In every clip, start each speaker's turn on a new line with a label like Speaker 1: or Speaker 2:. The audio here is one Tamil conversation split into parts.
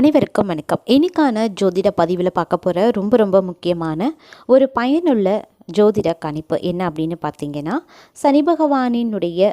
Speaker 1: அனைவருக்கும் வணக்கம். இன்னைக்கான ஜோதிட பதிவில் பார்க்க போகிற ரொம்ப ரொம்ப முக்கியமான ஒரு பயனுள்ள ஜோதிட கணிப்பு என்ன அப்படின்னு பார்த்தீங்கன்னா சனி பகவானினுடைய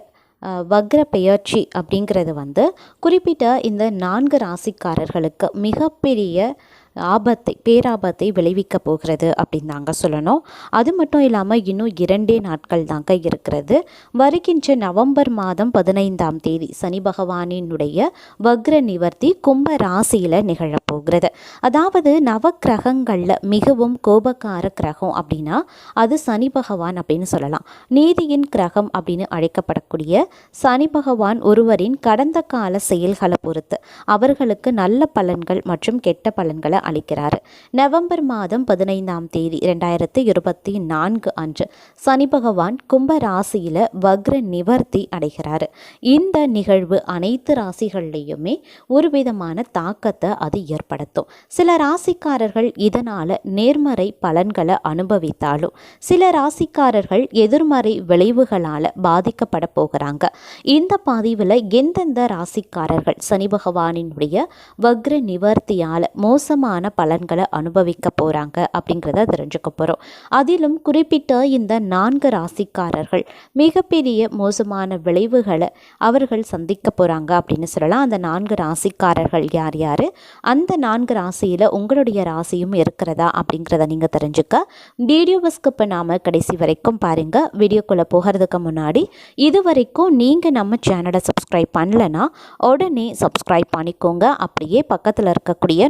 Speaker 1: வக்ர பெயர்ச்சி அப்படிங்கிறது வந்து குறிப்பிட்ட இந்த நான்கு ராசிக்காரர்களுக்கு மிகப்பெரிய ஆபத்தை பேராபத்தை விளைவிக்க போகிறது அப்படின்னு தாங்க சொல்லணும். அது மட்டும் இல்லாமல் இன்னும் இரண்டே நாட்கள் தாங்க இருக்கிறது. வருகின்ற நவம்பர் மாதம் பதினைந்தாம் தேதி சனி பகவானினுடைய வக்ர நிவர்த்தி கும்ப ராசியில் நிகழப்போகிறது அதாவது நவக்கிரகங்களில் மிகவும் கோபக்கார கிரகம் அப்படின்னா அது சனி பகவான் அப்படின்னு சொல்லலாம். நீதியின் கிரகம் அப்படின்னு அழைக்கப்படக்கூடிய சனி பகவான் ஒருவரின் கடந்த கால செயல்களை பொறுத்து அவர்களுக்கு நல்ல பலன்கள் மற்றும் கெட்ட பலன்களை அளிக்கிறார். நவம்பர் மாதம் பதினைந்தாம் தேதி ரெண்டாயிரத்தி இருபத்தி நான்கு அன்று சனி பகவான் கும்ப ராசியில் வக்ர நிவர்த்தி அடைகிறார். இந்த நிகழ்வு அனைத்து ராசிகள்லேயுமே ஒரு விதமான தாக்கத்தை அது ஏற்படுத்தும். சில ராசிக்காரர்கள் இதனால் நேர்மறை பலன்களை அனுபவித்தாலும் சில ராசிக்காரர்கள் எதிர்மறை விளைவுகளால் பாதிக்கப்பட போகிறாங்க. இந்த பதிவில் எந்தெந்த ராசிக்காரர்கள் சனி பகவானினுடைய வக்ர நிவர்த்தியால் மோசமான பலன்களை அனுபவிக்க போகிறாங்க அப்படிங்கிறத தெரிஞ்சுக்க போகிறோம் அதிலும் குறிப்பிட்ட இந்த நான்கு ராசிக்காரர்கள் மிகப்பெரிய மோசமான விளைவுகளை அவர்கள் சந்திக்க போகிறாங்க அப்படின்னு சொல்லலாம். அந்த நான்கு ராசிக்காரர்கள் யார் யார்? அந்த நான்கு ராசியில் உங்களுடைய ராசியும் இருக்கிறதா அப்படிங்கிறத நீங்கள் தெரிஞ்சுக்க. வீடியோவை ஸ்கிப் பண்ணாமல் கடைசி வரைக்கும் பாருங்கள் வீடியோக்குள்ளே போகிறதுக்கு முன்னாடி இது வரைக்கும் நீங்கள் நம்ம சேனலை சப்ஸ்கிரைப் பண்ணலைன்னா உடனே சப்ஸ்கிரைப் பண்ணிக்கோங்க. அப்படியே பக்கத்தில் இருக்கக்கூடிய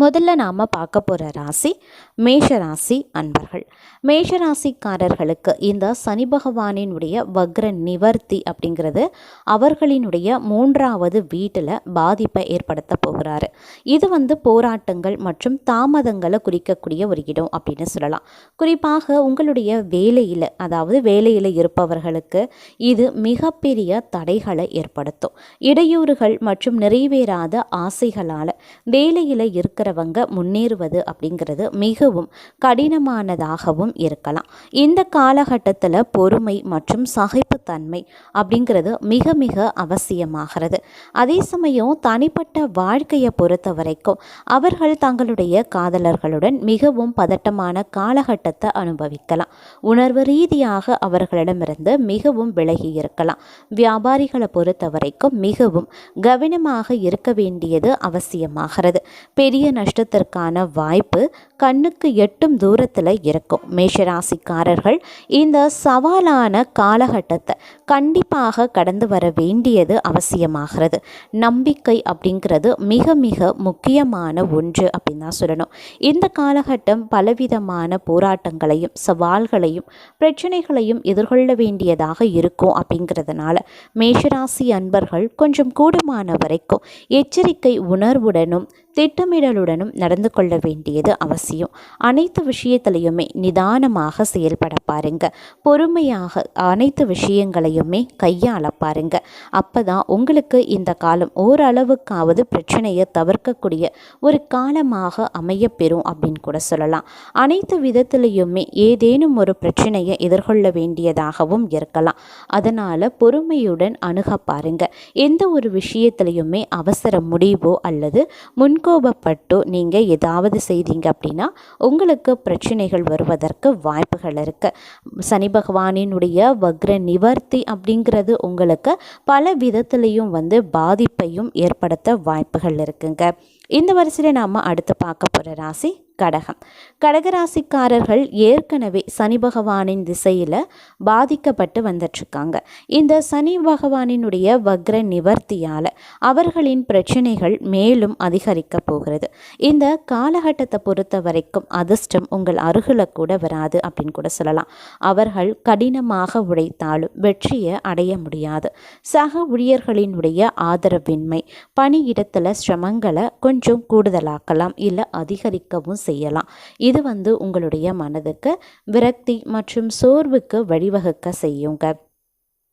Speaker 1: முதல்ல நாம் பார்க்க போகிற ராசி மேஷராசி அன்பர்கள். மேஷராசிக்காரர்களுக்கு இந்த சனி பகவானினுடைய வக்ர நிவர்த்தி அப்படிங்கிறது அவர்களினுடைய மூன்றாவது வீட்டில் பாதிப்பை ஏற்படுத்த போகிறாரு. இது வந்து போராட்டங்கள் மற்றும் தாமதங்களை குறிக்கக்கூடிய ஒரு இடம் அப்படின்னு சொல்லலாம். குறிப்பாக உங்களுடைய வேலையில் அதாவது வேலையில் இருப்பவர்களுக்கு இது மிகப்பெரிய தடைகளை ஏற்படுத்தும். இடையூறுகள் மற்றும் நிறைவேறாத ஆசைகளால் வேலையில் இருக்க இருக்கிறவங்க முன்னேறுவது அப்படிங்கிறது மிகவும் கடினமானதாகவும் இருக்கலாம். இந்த காலகட்டத்தில் பொறுமை மற்றும் சகிப்புத்தன்மை அப்படிங்கிறது மிக மிக அவசியமாகிறது. அதே சமயம் தனிப்பட்ட வாழ்க்கையை பொறுத்த வரைக்கும் அவர்கள் தங்களுடைய காதலர்களுடன் மிகவும் பதட்டமான காலகட்டத்தை அனுபவிக்கலாம். உணர்வு ரீதியாக அவர்களிடமிருந்து மிகவும் விலகி இருக்கலாம். வியாபாரிகளை பொறுத்த வரைக்கும் மிகவும் கவனமாக இருக்க வேண்டியது அவசியமாகிறது. பெரிய நஷ்டத்திற்கான வாய்ப்பு கண்ணுக்கு எட்டும் தூரத்தில் இருக்கும். மேஷராசிக்காரர்கள் இந்த சவாலான காலகட்டத்தை கண்டிப்பாக கடந்து வர வேண்டியது அவசியமாகிறது. நம்பிக்கை அப்படிங்கிறது மிக மிக முக்கியமான ஒன்று அப்படின்னு தான் சொல்லணும். இந்த காலகட்டம் பலவிதமான போராட்டங்களையும் சவால்களையும் பிரச்சனைகளையும் எதிர்கொள்ள வேண்டியதாக இருக்கும் அப்படிங்கிறதுனால மேஷராசி அன்பர்கள் கொஞ்சம் கூடுமான வரைக்கும் எச்சரிக்கை உணர்வுடனும் திட்டமிடலுடனும் நடந்து கொள்ள வேண்டியது அவசியம். அனைத்து விஷயத்திலையுமே நிதானமாக செயல்பட பாருங்க. பொறுமையாக அனைத்து விஷயங்களையுமே கையாள பாருங்க. அப்பதான் உங்களுக்கு இந்த காலம் ஓரளவுக்காவது பிரச்சனையை தவிர்க்கக்கூடிய ஒரு காலமாக அமையப்பெறும் அப்படின்னு கூட சொல்லலாம். அனைத்து விதத்திலையுமே ஏதேனும் ஒரு பிரச்சனையை எதிர்கொள்ள வேண்டியதாகவும் இருக்கலாம். அதனால் பொறுமையுடன் அணுக பாருங்க. எந்த ஒரு விஷயத்திலையுமே அவசர முடிவோ அல்லது முன் முன்கோபப்பட்டோ நீங்கள் ஏதாவது செய்தீங்க அப்படின்னா உங்களுக்கு பிரச்சனைகள் வருவதற்கு வாய்ப்புகள் இருக்குது சனி பகவானினுடைய வக்ர நிவர்த்தி அப்படிங்கிறது உங்களுக்கு பல விதத்துலேயும் வந்து பாதிப்பையும் ஏற்படுத்த வாய்ப்புகள் இருக்குங்க. இந்த வரிசையில் நாம் அடுத்து பார்க்க போகிற ராசி கடகம். கடகராசிக்காரர்கள் ஏற்கனவே சனி பகவானின் திசையில் பாதிக்கப்பட்டு வந்துட்டுருக்காங்க. இந்த சனி பகவானினுடைய வக்ர நிவர்த்தியால் அவர்களின் பிரச்சனைகள் மேலும் அதிகரிக்க போகிறது. இந்த காலகட்டத்தை பொறுத்த வரைக்கும் அதிர்ஷ்டம் உங்கள் அருகில் கூட வராது அப்படின்னு கூட சொல்லலாம். அவர்கள் கடினமாக உழைத்தாலும் வெற்றியை அடைய முடியாது. சக ஊழியர்களினுடைய ஆதரவின்மை பணியிடத்தில் சிரமங்களை கொஞ்சம் கூடுதலாக்கலாம் இல்லை அதிகரிக்கவும் செய்யலாம். இது வந்து உங்களுடைய மனதுக்கு விரக்தி மற்றும் சோர்வுக்கு வழிவகுக்க செய்யுங்க.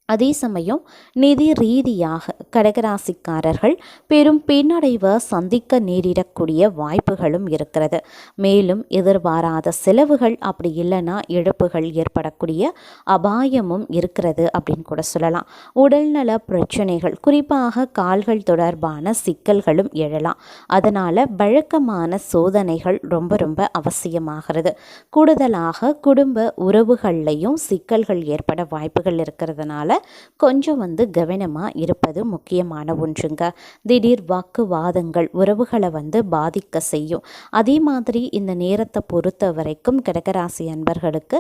Speaker 1: அதே சமயம் நிதி ரீதியாக கடகராசிக்காரர்கள் பெரும் பின்னடைவை சந்திக்க நேரிடக்கூடிய வாய்ப்புகளும் இருக்கிறது. மேலும் எதிர்பாராத செலவுகள் அப்படி இல்லைன்னா இழப்புகள் ஏற்படக்கூடிய அபாயமும் இருக்கிறது அப்படின்னு கூட சொல்லலாம். உடல்நல பிரச்சனைகள் குறிப்பாக கால்கள் தொடர்பான சிக்கல்களும் எழலாம். அதனால் வழக்கமான சோதனைகள் ரொம்ப ரொம்ப அவசியமாகிறது. கூடுதலாக குடும்ப உறவுகள்லையும் சிக்கல்கள் ஏற்பட வாய்ப்புகள் இருக்கிறதுனால கொஞ்சம் வந்து கவனமாக இருப்பது முக்கியமான ஒன்றுங்க. திடீர் வாக்குவாதங்கள் உறவுகளை வந்து பாதிக்க செய்யும். அதே மாதிரி இந்த நேரத்தை பொறுத்த வரைக்கும் கடகராசி அன்பர்களுக்கு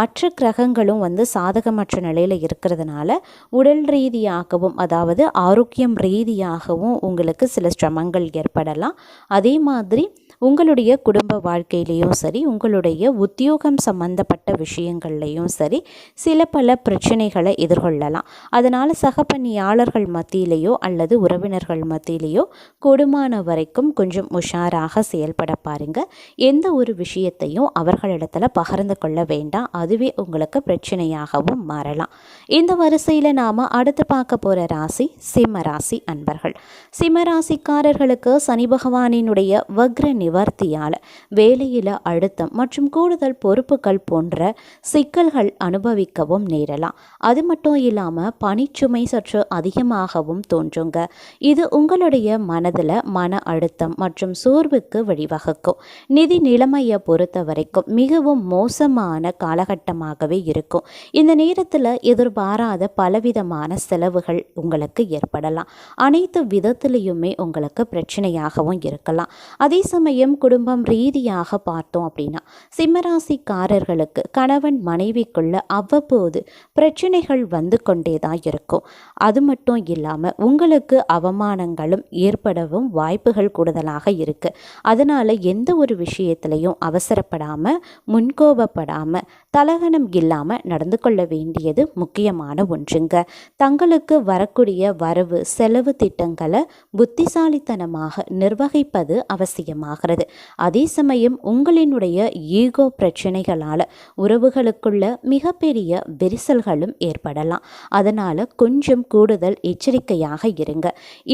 Speaker 1: மற்ற கிரகங்களும் வந்து சாதகமற்ற நிலையில் இருக்கிறதுனால உடல் ரீதியாகவும் அதாவது ஆரோக்கியம் ரீதியாகவும் உங்களுக்கு சில சிரமங்கள் ஏற்படலாம். அதே மாதிரி உங்களுடைய குடும்ப வாழ்க்கையிலையும் சரி உங்களுடைய உத்தியோகம் சம்பந்தப்பட்ட விஷயங்கள்லையும் சரி சில பல பிரச்சனைகளை எதிர்கொள்ளலாம். அதனால் சக பணியாளர்கள் மத்தியிலேயோ அல்லது உறவினர்கள் மத்தியிலேயோ கொடுமான வரைக்கும் கொஞ்சம் உஷாராக செயல்பட பாருங்க. எந்த ஒரு விஷயத்தையும் அவர்களிடத்தில் பகிர்ந்து கொள்ள வேண்டாம். அதுவே உங்களுக்கு பிரச்சனையாகவும் மாறலாம். இந்த வரிசையில் நாம் அடுத்து பார்க்க போகிற ராசி சிம்ம ராசி அன்பர்கள். சிம்ம ராசிக்காரர்களுக்கு சனி பகவானினுடைய வக்ர நிவர்த்தியால் வேலையில் அழுத்தம் மற்றும் கூடுதல் பொறுப்புகள் போன்ற சிக்கல்கள் அனுபவிக்கவும் நேரலாம். அது மட்டும் இல்லாமல் பனிச்சுமை சற்று அதிகமாகவும் தோன்றுங்க. இது உங்களுடைய மனதில் மன அழுத்தம் மற்றும் சோர்வுக்கு வழிவகுக்கும். நிதி நிலைமையை பொறுத்த வரைக்கும் மிகவும் மோசமான காலகட்டமாகவே இருக்கும். இந்த நேரத்தில் எதிர்பாராத பலவிதமான செலவுகள் உங்களுக்கு ஏற்படலாம். அனைத்து விதத்திலையுமே உங்களுக்கு பிரச்சனையாகவும் இருக்கலாம். அதே சமயம் குடும்பம் ரீதியாக பார்த்தோம் அப்படின்னா சிம்மராசிக்காரர்களுக்கு கணவன் மனைவிக்குள்ள அவ்வப்போது பிரச்சனைகள் வந்து கொண்டே தான் இருக்கும். அது மட்டும் இல்லாமல் உங்களுக்கு அவமானங்களும் ஏற்படவும் வாய்ப்புகள் கூடுதலாக இருக்குது அதனால் எந்த ஒரு விஷயத்திலையும் அவசரப்படாமல் முன்கோபப்படாமல் தலகணம் இல்லாமல் நடந்து கொள்ள வேண்டியது முக்கியமான ஒன்றுங்க. தங்களுக்கு வரக்கூடிய வரவு செலவு திட்டங்களை புத்திசாலித்தனமாக நிர்வகிப்பது அவசியமாக ஆகிறது அதே சமயம் உங்களினுடைய ஈகோ பிரச்சனைகளால் உறவுகளுக்குள்ள மிகப்பெரிய விரிசல்களும் ஏற்படலாம். அதனால் கொஞ்சம் கூடுதல் எச்சரிக்கையாக இருங்க.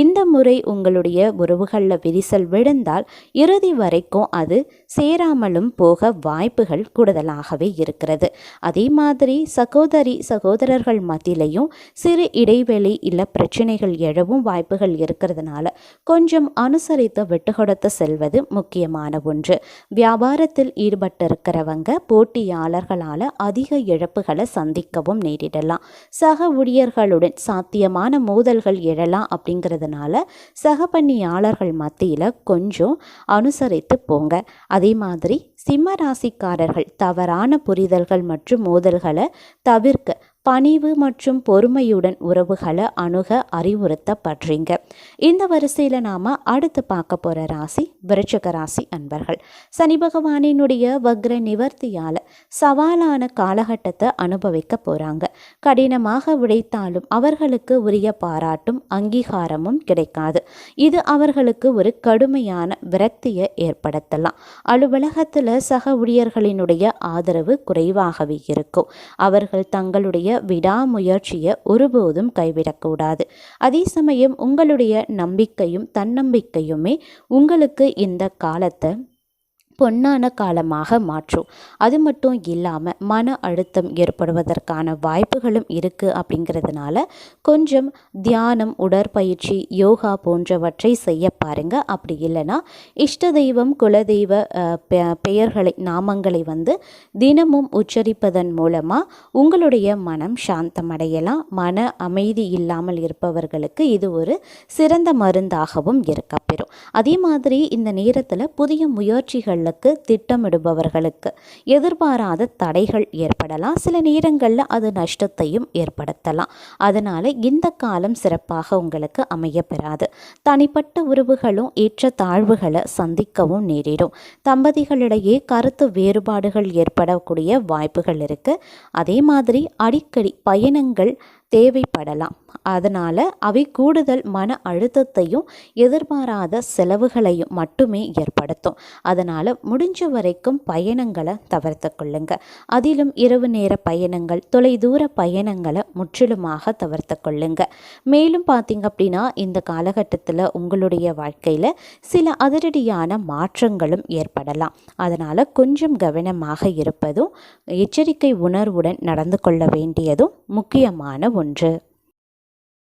Speaker 1: இந்த முறை உங்களுடைய உறவுகளில் விரிசல் விழுந்தால் இறுதி வரைக்கும் அது சேராமலும் போக வாய்ப்புகள் கூடுதலாகவே இருக்கிறது. அதே மாதிரி சகோதரி சகோதரர்கள் மத்தியிலையும் சிறு இடைவெளி இல்லை பிரச்சனைகள் எழவும் வாய்ப்புகள் இருக்கிறதுனால கொஞ்சம் அனுசரித்து விட்டு கொடுத்து செல்வது முக்கியமான ஒன்று. வியாபாரத்தில் ஈடுபட்டிருக்கிறவங்க போட்டியாளர்களால் அதிக இழப்புகளை சந்திக்கவும் நேரிடலாம். சக ஊழியர்களுடன் சாத்தியமான மோதல்கள் எழலாம் அப்படிங்கிறதுனால சக பணியாளர்கள் மத்தியில் கொஞ்சம் அனுசரித்து போங்க. அதே மாதிரி சிம்ம ராசிக்காரர்கள் தவறான புரிதல்கள் மற்றும் மோதல்களை தவிர்க்க பணிவு மற்றும் பொறுமையுடன் உறவுகளை அணுக அறிவுறுத்தப்படுறீங்க இந்த வரிசையில் நாம் அடுத்து பார்க்க போகிற ராசி விருச்சக ராசி அன்பர்கள். சனி பகவானினுடைய வக்ர நிவர்த்தியால் சவாலான காலகட்டத்தை அனுபவிக்க போகிறாங்க கடினமாக உழைத்தாலும் அவர்களுக்கு உரிய பாராட்டும் அங்கீகாரமும் கிடைக்காது. இது அவர்களுக்கு ஒரு கடுமையான விரக்தியை ஏற்படுத்தலாம். அலுவலகத்தில் சக ஊழியர்களினுடைய ஆதரவு குறைவாகவே இருக்கும். அவர்கள் தங்களுடைய விடாமுயற்சியை ஒருபோதும் கைவிடக்கூடாது. அதே சமயம் உங்களுடைய நம்பிக்கையும் தன்னம்பிக்கையுமே உங்களுக்கு இந்த காலத்தை பொன்னான காலமாக மாற்றும். அது மட்டும் இல்லாமல் மன அழுத்தம் ஏற்படுவதற்கான வாய்ப்புகளும் இருக்குது அப்படிங்கிறதுனால கொஞ்சம் தியானம் உடற்பயிற்சி யோகா போன்றவற்றை செய்ய பாருங்க. அப்படி இல்லைன்னா இஷ்ட தெய்வம் குலதெய்வ பெயர்களை நாமங்களை வந்து தினமும் உச்சரிப்பதன் மூலமாக உங்களுடைய மனம் சாந்தமடையலாம். மன அமைதி இல்லாமல் இருப்பவர்களுக்கு இது ஒரு சிறந்த மருந்தாகவும் இருக்கப்பெறும். அதே மாதிரி இந்த நேரத்தில் புதிய முயற்சிகளில் உங்களுக்கு திட்டமிடுபவர்களுக்கு எதிர்பாராத தடைகள் ஏற்படலாம். சில நேரங்களில் அது நஷ்டத்தையும் ஏற்படுத்தலாம். அதனால் இந்த காலம் சிறப்பாக உங்களுக்கு அமைய பெறாது தனிப்பட்ட உறவுகளும் ஏற்ற தாழ்வுகளை சந்திக்கவும் நேரிடும். தம்பதிகளிடையே கருத்து வேறுபாடுகள் ஏற்படக்கூடிய வாய்ப்புகள் இருக்குது அதே மாதிரி அடிக்கடி பயணங்கள் தேவைப்படலாம். அதனால் அவை கூடுதல் மன அழுத்தத்தையும் எதிர்பாராத செலவுகளையும் மட்டுமே ஏற்படுத்தும். அதனால் முடிஞ்ச வரைக்கும் பயணங்களை தவிர்த்து கொள்ளுங்க. அதிலும் இரவு நேர பயணங்கள் தொலைதூர பயணங்களை முற்றிலுமாக தவிர்த்து கொள்ளுங்க. மேலும் பார்த்தீங்க அப்படின்னா இந்த காலகட்டத்தில் உங்களுடைய வாழ்க்கையில் சில அதிரடியான மாற்றங்களும் ஏற்படலாம். அதனால் கொஞ்சம் கவனமாக இருப்பதும் எச்சரிக்கை உணர்வுடன் நடந்து கொள்ள வேண்டியதும் முக்கியமான ஒன்று.